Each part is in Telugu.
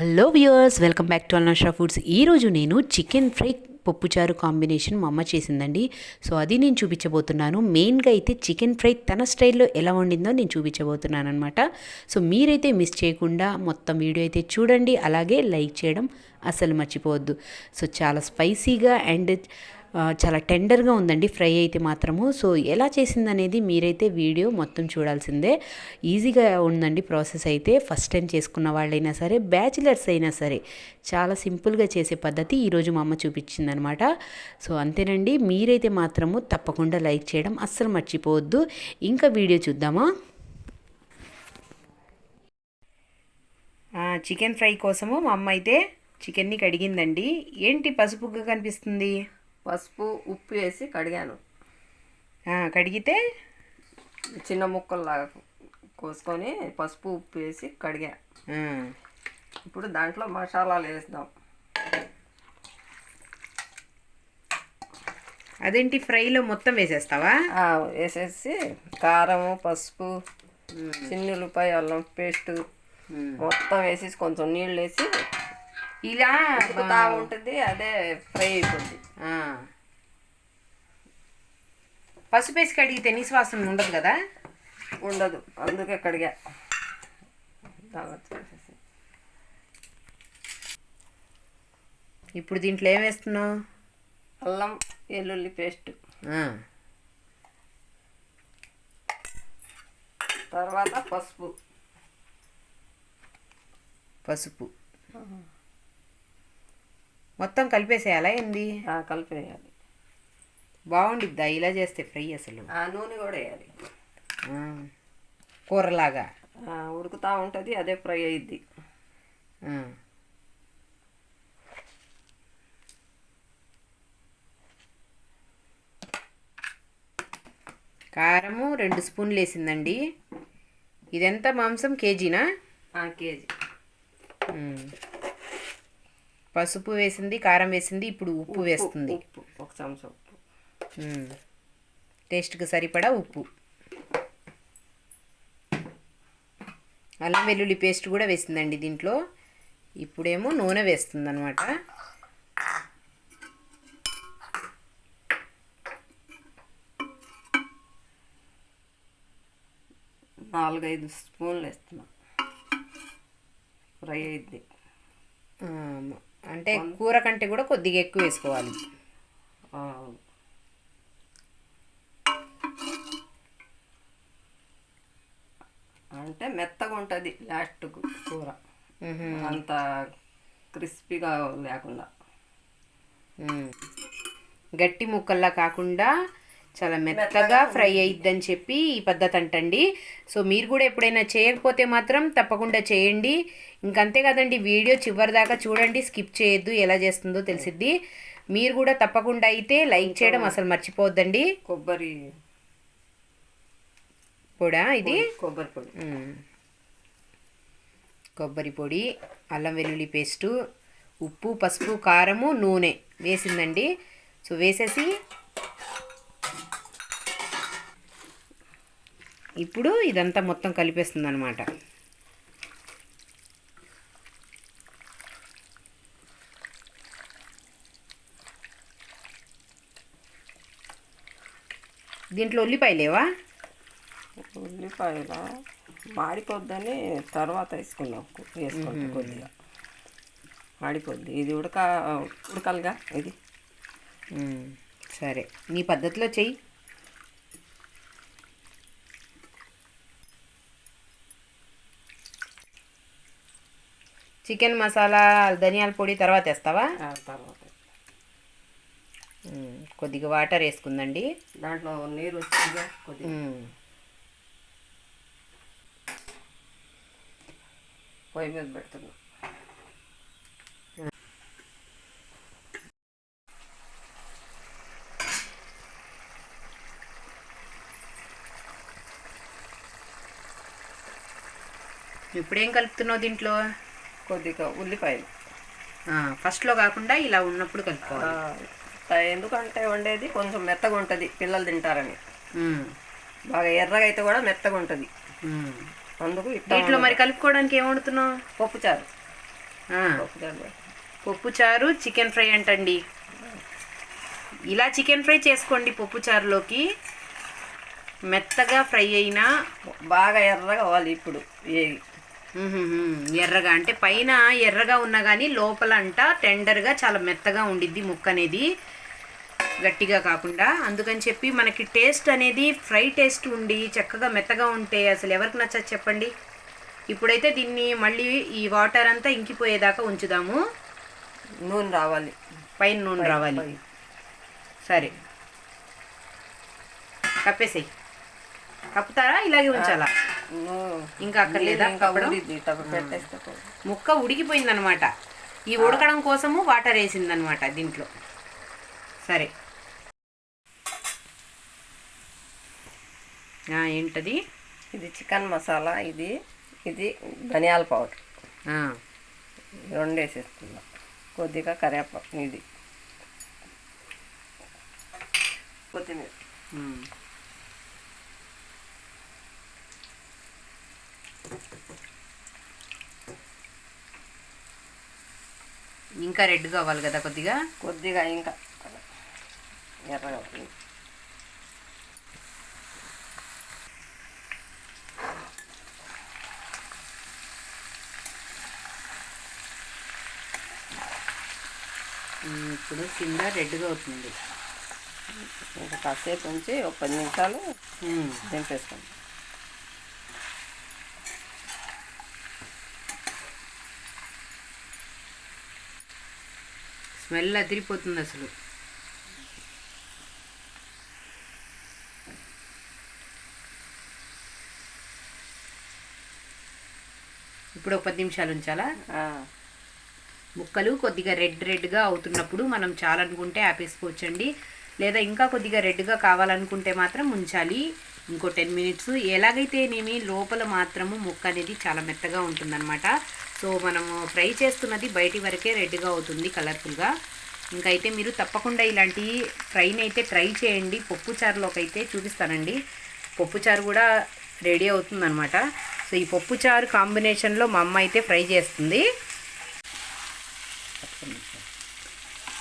Hello viewers welcome back to Alnasha foods ఈరోజు నేను చికెన్ ఫ్రై పప్పుచారు కాంబినేషన్ మా అమ్మ చేసిందండి. సో అది నేను చూపించబోతున్నాను. మెయిన్గా అయితే చికెన్ ఫ్రై తన స్టైల్లో ఎలా వండిందో నేను చూపించబోతున్నాను అనమాట సో మీరైతే మిస్ చేయకుండా మొత్తం వీడియో అయితే చూడండి. అలాగే లైక్ చేయడం అసలు మర్చిపోవద్దు. సో చాలా స్పైసీగా అండ్ చాలా టెండర్గా ఉందండి ఫ్రై అయితే మాత్రము. సో ఎలా చేసిందనేది మీరైతే వీడియో మొత్తం చూడాల్సిందే. ఈజీగా ఉందండి ప్రాసెస్ అయితే. ఫస్ట్ టైం చేసుకున్న వాళ్ళైనా సరే బ్యాచిలర్స్ అయినా సరే చాలా సింపుల్గా చేసే పద్ధతి ఈరోజు మా అమ్మ చూపించిందనమాట. సో అంతేనండి. మీరైతే మాత్రము తప్పకుండా లైక్ చేయడం అస్సలు మర్చిపోవద్దు. ఇంకా వీడియో చూద్దామా? చికెన్ ఫ్రై కోసము మా అమ్మ అయితే చికెన్ని కడిగిందండి. ఏంటి పసుపుగా కనిపిస్తుంది? పసుపు ఉప్పు వేసి కడిగాను. కడిగితే? చిన్న ముక్కల్లాగా కోసుకొని పసుపు ఉప్పు వేసి కడిగా. ఇప్పుడు దాంట్లో మసాలాలు వేస్తాం అదేంటి ఫ్రైలో మొత్తం వేసేస్తావా? వేసేసి కారము పసుపు చిన్న ఉల్లిపాయ అల్లం పేస్ట్ మొత్తం వేసేసి కొంచెం నీళ్ళు వేసి ఇలా ఉడుకుతా ఉంటుంది అదే ఫ్రై అయిపోద్ది. ఆ. పసుపు వేసి కడిగితే నీసు వాసన ఉండదు కదా? ఉండదు అందుకే కడిగా. ఇప్పుడు దీంట్లో ఏం వేస్తున్నావు? అల్లం వెల్లుల్లి పేస్ట్. తర్వాత పసుపు. పసుపు. మొత్తం కలిపేసేయాలా ఏంది? కలిపేయాలి. బాగుండిద్దా? ఇలా చేస్తే ఫ్రై అసలు. ఆ నూనె కూడా వేయాలి. కూరలాగా. ఉడుకుతా ఉంటుంది అదే ఫ్రై అయ్యిద్ది. కారము రెండు స్పూన్లు వేసిందండి ఇదెంత మాంసం? కేజీనా? కేజీ. పసుపు వేసింది కారం వేసింది ఇప్పుడు ఉప్పు వేస్తుంది. ఉప్పు ఒక చెంచా ఉప్పు. టేస్ట్కి సరిపడా ఉప్పు. అల్లం వెల్లుల్లి పేస్ట్ కూడా వేసిందండి దీంట్లో. ఇప్పుడేమో నూనె వేస్తుంది అనమాట నాలుగైదు స్పూన్లు వేస్తున్నా. ఫ్రై అయ్యిద్ది అంటే కూర కంటే కూడా కొద్దిగా ఎక్కువ వేసుకోవాలి. అంటే మెత్తగా ఉంటుంది లాస్ట్ కూర. అంత క్రిస్పీగా లేకుండా. గట్టి ముక్కల్లా కాకుండా చాలా మెత్తగా ఫ్రై అయ్యిద్దని చెప్పి ఈ పద్ధతి అంటండి. సో మీరు కూడా ఎప్పుడైనా చేయకపోతే మాత్రం తప్పకుండా చేయండి. ఇంకంతే కదండి వీడియో చివరి దాకా చూడండి స్కిప్ చేయొద్దు ఎలా చేస్తుందో తెలిసిద్ది. మీరు కూడా తప్పకుండా అయితే లైక్ చేయడం అసలు మర్చిపోవద్దండి. కొబ్బరి కూడా ఇది? కొబ్బరి పొడి. కొబ్బరి పొడి అల్లం వెల్లుల్లి పేస్టు ఉప్పు పసుపు కారము నూనె వేసిందండి. సో వేసేసి ఇప్పుడు ఇదంతా మొత్తం కలిపేస్తుంది అనమాట దీంట్లో ఉల్లిపాయ లేవా? ఉల్లిపాయల? మాడిపోద్దని తర్వాత వేసుకున్నాం వేసుకుంటాం కొద్దిగా. మాడిపోద్ది. ఇది ఉడక ఉడకాలిగా? ఇది? సరే. నీ పద్ధతిలో చెయ్యి. చికెన్ మసాలా ధనియాల పొడి తర్వాత వేస్తావా? తర్వాత కొద్దిగా వాటర్ వేసుకుందండి. దాంట్లో నీరు వచ్చిందిగా కొద్దిగా. పొయ్యి మీద పెడుతున్నాం. ఇప్పుడేం కలుపుతున్నావు దీంట్లో? కొద్దిగా ఉల్లిపాయలు. ఫస్ట్లో కాకుండా ఇలా ఉన్నప్పుడు కలుపుకోవాలి. ఎందుకంటే వండేది కొంచెం మెత్తగా ఉంటుంది పిల్లలు తింటారని. బాగా ఎర్రగా అయితే కూడా మెత్తగా ఉంటుంది. అందుకు ఇట్లా దీంట్లో మరి కలుపుకోవడానికి ఏం వండుతున్నావు? పప్పుచారు ఆ, పప్పుచారు పెడతాం. పప్పుచారు చికెన్ ఫ్రై అంటండి. ఇలా చికెన్ ఫ్రై చేసుకోండి పప్పుచారులోకి మెత్తగా ఫ్రై అయినా బాగా ఎర్రగా అవ్వాలి ఇప్పుడు. ఎర్రగా అంటే పైన ఎర్రగా ఉన్నా కానీ లోపల అంట టెండర్గా చాలా మెత్తగా ఉండిద్ది ముక్క అనేది గట్టిగా కాకుండా. అందుకని చెప్పి మనకి టేస్ట్ అనేది ఫ్రై టేస్ట్ ఉండి చక్కగా మెత్తగా ఉంటే అసలు ఎవరికి నచ్చదు చెప్పండి? ఇప్పుడైతే దీన్ని మళ్ళీ ఈ వాటర్ అంతా ఇంకిపోయేదాకా ఉంచుదాము. నూనె రావాలి. పైన నూనె రావాలి. సరే. కప్పేసేయి. కప్పుతారా? ఇలాగే ఉంచాలా? ఇంకా అక్కర్లేదా. ముక్క ఉడికిపోయిందనమాట. ఈ ఉడకడం కోసము వాటర్ వేసిందనమాట దీంట్లో. సరే. ఏంటది? ఇది చికెన్ మసాలా ఇది ఇది ధనియాల పౌడర్. రెండు వేసేస్తున్నా. కొద్దిగా కరివేపాకు ఇది. కొత్తిమీర. ఇంకా రెడ్ కావాలి కదా కొద్దిగా? కొద్దిగా ఇంకా. ఎర్రగా ఇప్పుడు కింద రెడ్గా అవుతుంది. ఇంకా కాసేపు ఉంచి ఒక పది నిమిషాలు ఉమ్. స్మెల్ అదిరిపోతుంది అసలు. ఇప్పుడు ఒక పది నిమిషాలు ఉంచాలా? ముక్కలు కొద్దిగా రెడ్ రెడ్గా అవుతున్నప్పుడు మనం చాలనుకుంటే ఆపేసుకోవచ్చండి. లేదా ఇంకా కొద్దిగా రెడ్గా కావాలనుకుంటే మాత్రం ఉంచాలి. ఇంకో టెన్ మినిట్స్. ఎలాగైతేనేమి లోపల మాత్రము ముక్క అనేది చాలా మెత్తగా ఉంటుందన్నమాట. సో మనము ఫ్రై చేస్తున్నది బయటి వరకే రెడ్గా అవుతుంది కలర్ఫుల్గా. ఇంకైతే మీరు తప్పకుండా ఇలాంటి ఫ్రైని అయితే ట్రై చేయండి. పప్పు చారులోకి అయితే చూపిస్తానండి. పప్పు చారు కూడా రెడీ అవుతుందన్నమాట. సో ఈ పప్పు చారు కాంబినేషన్లో మా అమ్మ అయితే ఫ్రై చేస్తుంది.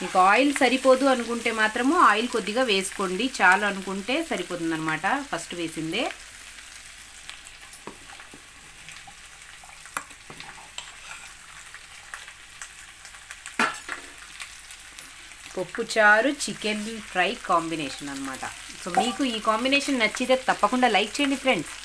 మీకు ఆయిల్ సరిపోదు అనుకుంటే మాత్రము ఆయిల్ కొద్దిగా వేసుకోండి. చాలు అనుకుంటే సరిపోతుందనమాట ఫస్ట్ వేసిందే. పప్పు చారు చికెన్ ఫ్రై కాంబినేషన్ అన్నమాట. సో మీకు ఈ కాంబినేషన్ నచ్చితే తప్పకుండా లైక్ చేయండి ఫ్రెండ్స్.